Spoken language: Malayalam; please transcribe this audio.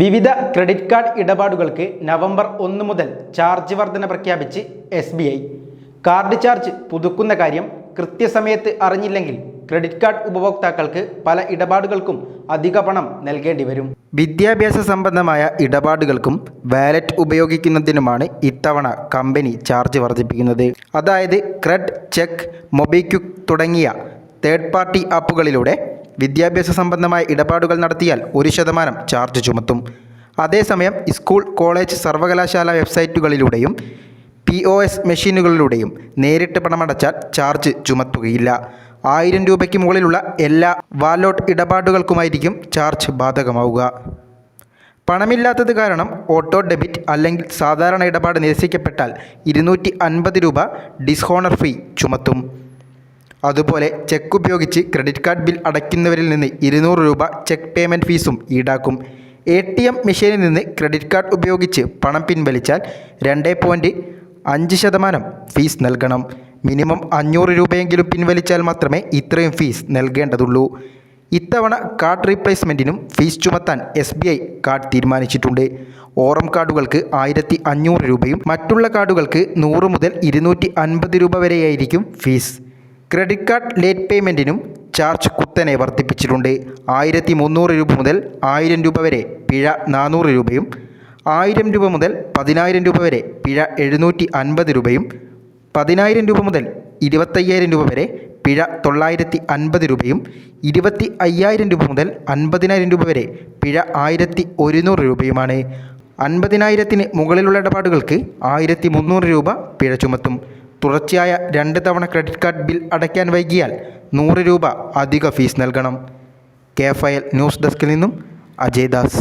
വിവിധ ക്രെഡിറ്റ് കാർഡ് ഇടപാടുകൾക്ക് നവംബർ ഒന്ന് മുതൽ ചാർജ് വർധന പ്രഖ്യാപിച്ച് S B I. Card charge പുതുക്കുന്ന കാര്യം കൃത്യസമയത്ത് അറിഞ്ഞില്ലെങ്കിൽ ക്രെഡിറ്റ് കാർഡ് ഉപഭോക്താക്കൾക്ക് പല ഇടപാടുകൾക്കും അധിക പണം നൽകേണ്ടി വരും. വിദ്യാഭ്യാസ സംബന്ധമായ ഇടപാടുകൾക്കും വാലറ്റ് ഉപയോഗിക്കുന്നതിനുമാണ് ഇത്തവണ കമ്പനി ചാർജ് വർദ്ധിപ്പിക്കുന്നത്. അതായത് ക്രെഡ് ചെക്ക് മൊബിക്വിക്ക് തുടങ്ങിയ തേർഡ് പാർട്ടി ആപ്പുകളിലൂടെ വിദ്യാഭ്യാസ സംബന്ധമായ ഇടപാടുകൾ നടത്തിയാൽ ഒരു ശതമാനം ചാർജ് ചുമത്തും. അതേസമയം സ്കൂൾ കോളേജ് സർവകലാശാല വെബ്സൈറ്റുകളിലൂടെയും പി ഒ എസ് മെഷീനുകളിലൂടെയും നേരിട്ട് പണമടച്ചാൽ ചാർജ് ചുമത്തുകയില്ല. ആയിരം രൂപയ്ക്ക് മുകളിലുള്ള എല്ലാ വാലോട്ട് ഇടപാടുകൾക്കുമായിരിക്കും ചാർജ് ബാധകമാവുക. പണമില്ലാത്തത് കാരണം ഓട്ടോ ഡെബിറ്റ് അല്ലെങ്കിൽ സാധാരണ ഇടപാട് നിരസിക്കപ്പെട്ടാൽ ഇരുന്നൂറ്റി അൻപത് രൂപ ഡിസ്ഹോണർ ഫീ ചുമത്തും. അതുപോലെ ചെക്ക് ഉപയോഗിച്ച് ക്രെഡിറ്റ് കാർഡ് ബിൽ അടയ്ക്കുന്നവരിൽ നിന്ന് ഇരുന്നൂറ് രൂപ ചെക്ക് പേയ്മെന്റ് ഫീസും ഈടാക്കും. എ ടി എം മെഷീനിൽ നിന്ന് ക്രെഡിറ്റ് കാർഡ് ഉപയോഗിച്ച് പണം പിൻവലിച്ചാൽ രണ്ട് പോയിന്റ് അഞ്ച് ശതമാനം ഫീസ് നൽകണം. മിനിമം അഞ്ഞൂറ് രൂപയെങ്കിലും പിൻവലിച്ചാൽ മാത്രമേ ഇത്രയും ഫീസ് നൽകേണ്ടതുള്ളൂ. ഇത്തവണ കാർഡ് റീപ്ലേസ്മെന്റിനും ഫീസ് ചുമത്താൻ എസ് ബി ഐ കാർഡ് തീരുമാനിച്ചിട്ടുണ്ട്. ഓറം കാർഡുകൾക്ക് ആയിരത്തി അഞ്ഞൂറ് രൂപയും മറ്റുള്ള കാർഡുകൾക്ക് നൂറ് മുതൽ ഇരുന്നൂറ്റി അൻപത് രൂപ വരെയായിരിക്കും ഫീസ് ക്രെഡിറ്റ് കാർഡ് ലേറ്റ് പേയ്മെന്റിനും ചാർജ് കുത്തനെ വർദ്ധിപ്പിച്ചിട്ടുണ്ട്. ആയിരത്തി മുന്നൂറ് രൂപ മുതൽ ആയിരം രൂപ വരെ പിഴ നാനൂറ് രൂപയും ആയിരം രൂപ മുതൽ പതിനായിരം രൂപ വരെ പിഴ എഴുന്നൂറ്റി അൻപത് രൂപയും പതിനായിരം രൂപ മുതൽ ഇരുപത്തയ്യായിരം രൂപ വരെ പിഴ തൊള്ളായിരത്തി അൻപത് രൂപയും ഇരുപത്തി അയ്യായിരം രൂപ മുതൽ അൻപതിനായിരം രൂപ വരെ പിഴ ആയിരത്തി ഒരുന്നൂറ് രൂപയുമാണ്. അൻപതിനായിരത്തിന് മുകളിലുള്ള ഇടപാടുകൾക്ക് ആയിരത്തി മുന്നൂറ് രൂപ പിഴ ചുമത്തും. തുടർച്ചയായ രണ്ട് തവണ ക്രെഡിറ്റ് കാർഡ് ബിൽ അടയ്ക്കാൻ വൈകിയാൽ നൂറ് രൂപ അധിക ഫീസ് നൽകണം. കെ ന്യൂസ് ഡെസ്കിൽ നിന്നും അജയ് ദാസ്.